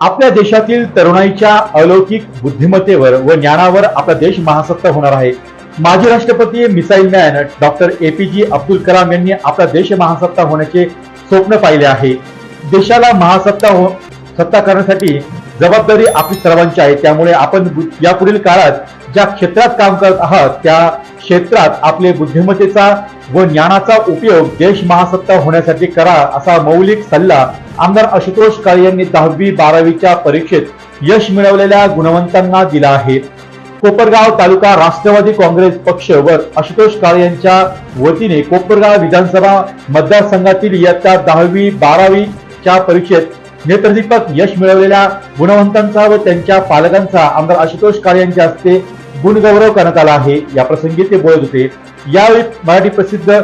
आपल्या देशातील तरुणाईच्या अलौकिक बुद्धिमत्तेवर व ज्ञानावर आपला देश महासत्ता होणार आहे. माजी राष्ट्रपती मिसाईल मॅन डॉक्टर जे अब्दुल कलाम यांनी आपला देश महासत्ता होण्याचे स्वप्न पाहिले आहे. देशाला महासत्ता हो सत्ता करण्यासाठी जबाबदारी आपली सर्वांची आहे. त्यामुळे आपण यापुढील काळात ज्या क्षेत्रात काम करत आहात त्या क्षेत्रात आपले बुद्धिमत्तेचा व ज्ञानाचा उपयोग देश महासत्ता होण्यासाठी करा असा मौलिक सल्ला आमदार आशुतोष काळे यांनी दहावी बारावीच्या परीक्षेत यश मिळवलेल्या गुणवंतांना दिला आहे. कोपरगाव तालुका राष्ट्रवादी काँग्रेस पक्ष व आशुतोष काळे यांच्या वतीने कोपरगाव विधानसभा मतदारसंघातील इयत्ता दहावी बारावीच्या परीक्षेत नेत्रदीपक यश मिळवलेल्या गुणवंतांचा व त्यांच्या पालकांचा आमदार आशुतोष काळे यांच्या हस्ते गुणगौरव करण्यात आला आहे. या प्रसंगी ते बोलत होते. यावेळी मराठी प्रसिद्ध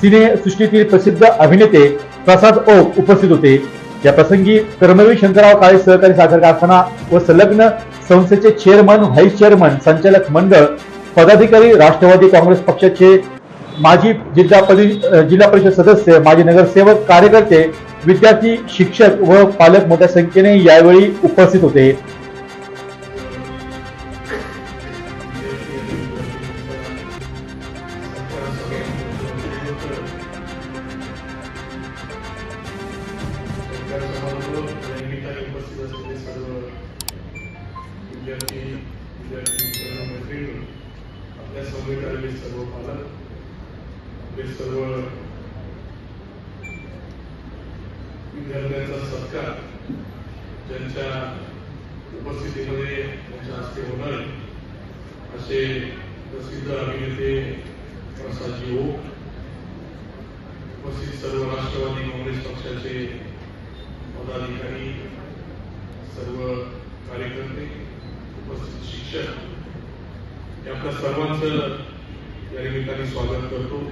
सिनेसृष्टीतील प्रसिद्ध अभिनेते प्रसाद ओक उपस्थित होते. या प्रसंगी कर्मवीर शंकरराव काळे सहकारी साखर कारखाना व संलग्न संस्थेचे चेअरमन व्हाईस चेअरमन संचालक मंडळ पदाधिकारी राष्ट्रवादी काँग्रेस पक्षाचे माजी जिल्हा परि- जिल्हा परिषद सदस्य माजी नगरसेवक कार्यकर्ते विद्यार्थी शिक्षक व पालक मोठ्या संख्येने यावेळी उपस्थित होते. उपस्थित असलेले सर्व विद्यार्थी विद्यार्थी मित्र मैत्रिणी आपल्या समवेत आलेले सर्व पालक आपले सर्व विद्यार्थ्यांचा सत्कार ज्यांच्या उपस्थितीमध्ये त्यांच्या हस्ते होणार आहे, असे प्रसिद्ध अभिनेते प्रसादजी हो उपस्थित सर्व राष्ट्रवादी काँग्रेस पक्षाचे पदाधिकारी सर्व कार्यकर्ते उपस्थित शिक्षक आपल्या सर्वांचं या निमित्ताने स्वागत करतो.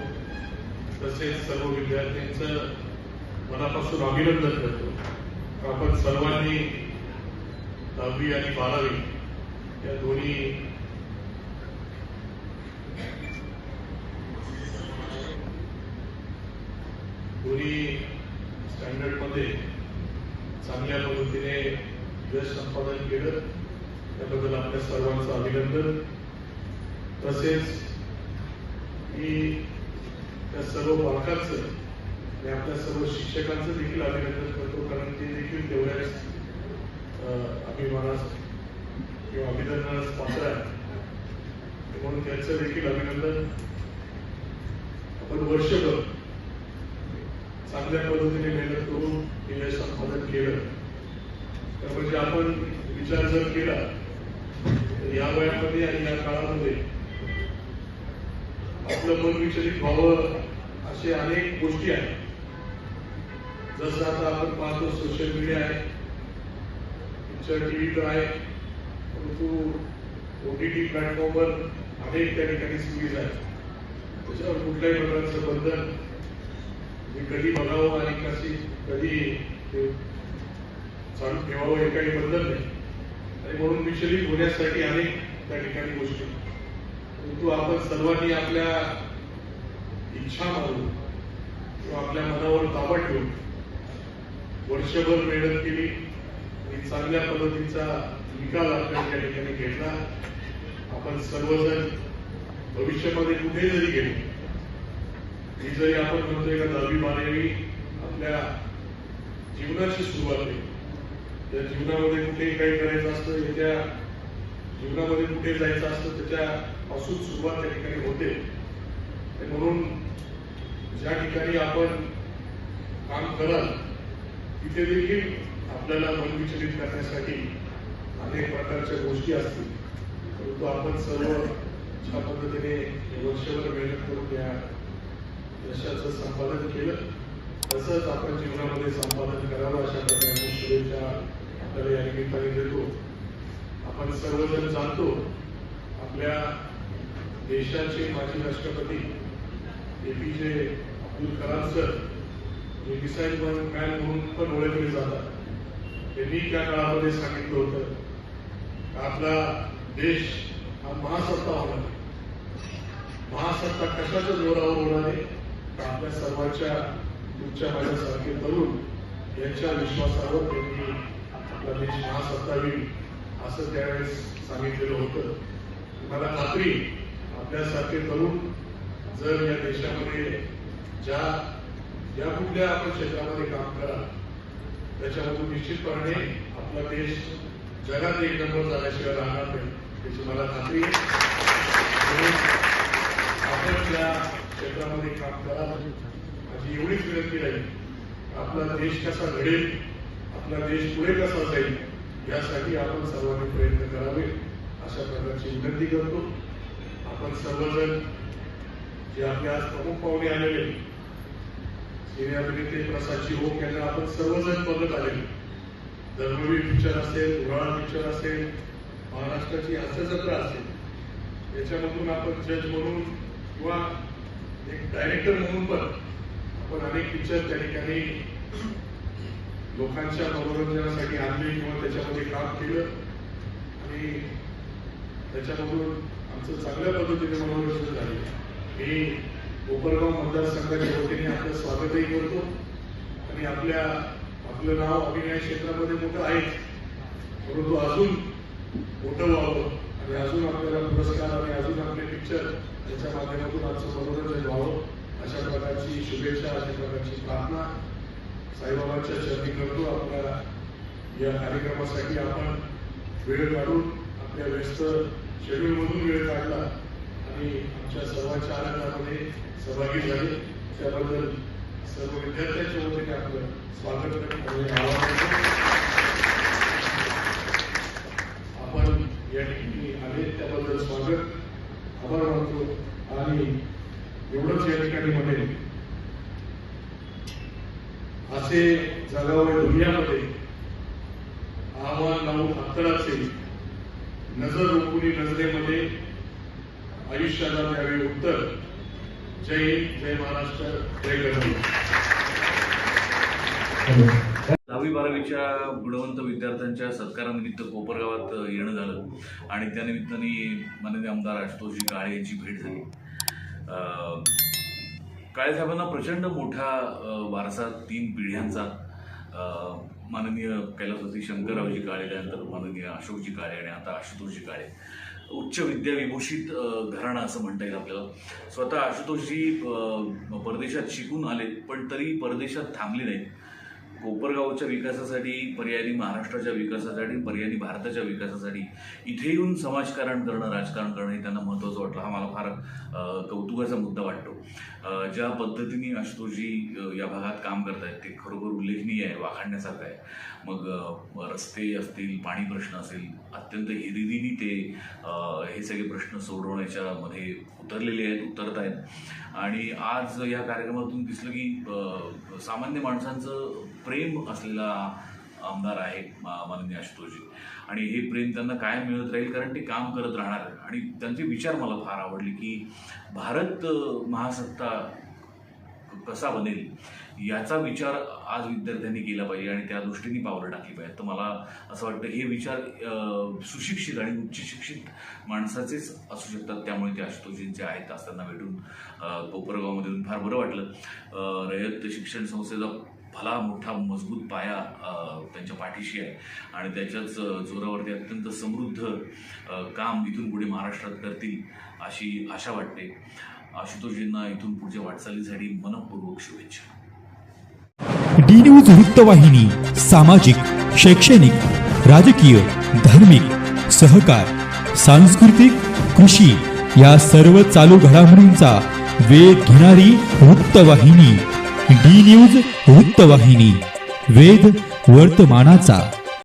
तसेच सर्व विद्यार्थ्यांचं मनापासून अभिनंदन करतो. आपण सर्वांनी दहावी आणि बारावी या दोन्ही दोन्ही स्टँडर्डमध्ये चांगल्या पद्धतीने यश संपादन केलं. त्याबद्दल आपल्या सर्वांचं अभिनंदन. तसेच मी त्या सर्व पालकांचं मी आपल्या सर्व शिक्षकांचं देखील अभिनंदन करतो कारण ते देखील तेवढ्याच अभिमानास किंवा अभिनंदनास पात्र आहे म्हणून त्यांचं देखील अभिनंदन आपण वर्षभर चांगल्या पद्धतीने मेहनत करून हे यश संपादन केलं. तर म्हणजे आपण विचार जर केला तर या वयामध्ये आणि या काळामध्ये आपलं मन विचलित व्हावं असे अनेक गोष्टी आहेत. जसं आता आपण पाहतो सोशल मीडिया आहे पिक्चर टीव्ही तर आहे परंतु ओटीटी प्लॅटफॉर्मवर अनेक त्या ठिकाणी सुविधा आहेत. त्याच्यावर कुठल्याही प्रकारचं बंधन म्हणजे कधी बघावं आणि कशी कधी ते चालू ठेवावं हे काही बंधन नाही. आणि म्हणून विचलित होण्यासाठी अनेक त्या ठिकाणी गोष्टी परंतु आपण सर्वांनी आपल्या इच्छा मारून किंवा आपल्या मनावर ताबा ठेवून वर्षभर मेहनत केली. आणि चांगल्या पद्धतीचा निकाल आपल्या त्या ठिकाणी घेतला. आपण सर्वजण भविष्यामध्ये कुठे जरी गेलो ही जरी आपण म्हणतोय का दहावी बारावी आपल्या जीवनाची सुरुवात आहे त्या जीवनामध्ये कुठेही काही करायचं असतं त्याच्या जीवनामध्ये कुठे जायचं असतं त्याच्यापासून सुरुवात त्या ठिकाणी होते. म्हणून ज्या ठिकाणी आपण काम कराल तिथे देखील आपल्याला मन विचलित करण्यासाठी अनेक प्रकारच्या गोष्टी असतील. परंतु आपण सर्व ज्या पद्धतीने वर्षभर मेहनत करून या यशाचं संपादन केलं तसंच आपण जीवनामध्ये संपादन करावं अशा प्रकारच्या शुभेच्छा आपल्याला या निमित्ताने देतो. आपण सर्वजण जाणतो आपल्या देशाचे माजी राष्ट्रपती एपीजे अब्दुल कलाम सर हे मिसाईल मॅन म्हणून पण ओळखले जातात. त्यांनी त्या काळामध्ये सांगितलं होतं. आपला देश हा महासत्ता होणार आहे. महासत्ता कशाच्या जोरावर होणार आहे? तर आपल्या सर्वांच्या तुमच्या माझ्यासारखे तरुण यांच्या विश्वासावर त्यांनी आपला देश महासत्ता येईल असं त्यावेळेस सांगितलेलं होतं. मला खात्री आपल्यासारखे तरुण जर या देशामध्ये ज्या ज्या कुठल्या आपण क्षेत्रामध्ये काम करा त्याच्यामधून निश्चितपणे आपला देश जगात एक नंबर झाल्याशिवाय राहणार नाही त्याची मला खात्री आहे. आपण त्या क्षेत्रामध्ये काम करा माझी एवढीच विनंती राहील आपला देश कसा घडेल आपला देश पुढे कसा जाईल यासाठी आपण सर्वांनी प्रयत्न करावे अशा प्रकारची विनंती करतो. आपण सर्वजण जे आपल्या आज प्रमुख पाहुणे आलेले सिने अभिनेते प्रसादजी ओक यांना आपण सर्वजण बघत आलेलो धर्मवीर पिक्चर असेल उराळा पिक्चर असेल महाराष्ट्राची हास्यजत्रा असेल याच्यामधून आपण जज म्हणून किंवा एक डायरेक्टर म्हणून पण आपण अनेक पिक्चर त्या ठिकाणी लोकांच्या मनोरंजनासाठी आणले किंवा त्याच्यामध्ये काम केलं. आणि त्याच्यामधून आमचं चांगल्या पद्धतीने मनोरंजन झाले मी कोपरगाव मतदारसंघाच्या वतीने आपलं स्वागतही करतो. आणि आपल्या आपलं नाव अभिनय क्षेत्रामध्ये मोठं आहेच परंतु अजून मोठं व्हावं आणि अजून आपल्याला पुरस्कार आणि अजून आपले पिक्चर त्याच्या माध्यमातून आमचं मनोरंजन व्हावं अशा प्रकारची शुभेच्छा अशा प्रकारची प्रार्थना साईबाबांच्या चरणी करतो. आपल्या या कार्यक्रमासाठी आपण वेळ काढून आपल्या व्यस्त शेड्यूलमधून वेळ काढला. आणि आमच्या सर्वांच्या आनंदामध्ये सहभागी झाले. त्याबद्दल सर्व विद्यार्थ्यांच्या वतीने आपलं स्वागत आपण या ठिकाणी आले त्याबद्दल स्वागत आभार मानतो. आणि एवढंच या ठिकाणी म्हणेल असे जगावर दुनियामध्ये आव्हान लावून अत्तराचे नजर रोखून नजरेमध्ये आयुष्याला द्यावे उत्तर. जय हिंद जय महाराष्ट्र जय गणपती दहावी बारावीच्या गुणवंत विद्यार्थ्यांच्या सत्कारानिमित्त कोपरगावात येणं झालं. आणि त्या निमित्ताने माननीय आमदार आशुतोषजी काळे यांची भेट झाली. अं, प्रचंड मोठा वारसा तीन पिढ्यांचा अं, माननीय कैलासवती शंकररावजी काळे त्यानंतर माननीय अशोकजी काळे आणि आता आशुतोषजी काळे उच्च विद्या विभूषित अं, घराणं असं म्हणता येईल आपल्याला. स्वतः आशुतोषजी परदेशात शिकून आले पण तरी परदेशात थांबले नाहीत. कोपरगावच्या विकासासाठी पर्यायी महाराष्ट्राच्या विकासासाठी पर्यायी भारताच्या विकासासाठी इथे येऊन समाजकारण करणं राजकारण करणं हे त्यांना महत्त्वाचं वाटलं हा मला फार कौतुकाचा मुद्दा वाटतो. ज्या पद्धतीने आशुतोषजी या भागात काम करत आहेत ते खरोखर उल्लेखनीय आहे वाखाणण्यासारखं आहे. मग रस्ते असतील पाणी प्रश्न असेल अत्यंत हिरिरीने ते हे सगळे प्रश्न सोडवण्याच्या मध्ये उतरलेले आहेत उतरत आहेत आणि आज या कार्यक्रमातून दिसलं की सामान्य माणसांचं प्रेम असलेला आमदार आहे मा- माननीय आशुतोषजी. आणि हे प्रेम त्यांना कायम मिळत राहील कारण ते काम करत राहणार. आणि त्यांचे विचार मला फार आवडले की भारत महासत्ता कसा बनेल याचा विचार आज विद्यार्थ्यांनी केला पाहिजे आणि त्या दृष्टीने पावलं टाकली पाहिजे तर मला असं वाटतं हे विचार सुशिक्षित आणि उच्च शिक्षित माणसाचेच असू शकतात. त्यामुळे ते आशुतोषींचे आहेत असताना भेटून कोपरगावमधून येऊन फार बरं वाटलं. रयत शिक्षण संस्थेचा भला मोठा मजबूत पाया त्यांच्या पाठीशी आहे. आणि त्याच्याच जोरावरती अत्यंत समृद्ध काम इथून पुढे महाराष्ट्रात करतील अशी आशा वाटते. आशुतोषजींना इथून पुढच्या वाटचालीसाठी मनपूर्वक शुभेच्छा. डी न्यूज वृत्तवाहिनी सामाजिक शैक्षणिक राजकीय धार्मिक सहकार सांस्कृतिक कृषी या सर्व चालू घडामोडींचा वेध घेणारी वृत्तवाहिनी डी न्यूज वृत्तवाहिनी वेध वर्तमानाचा.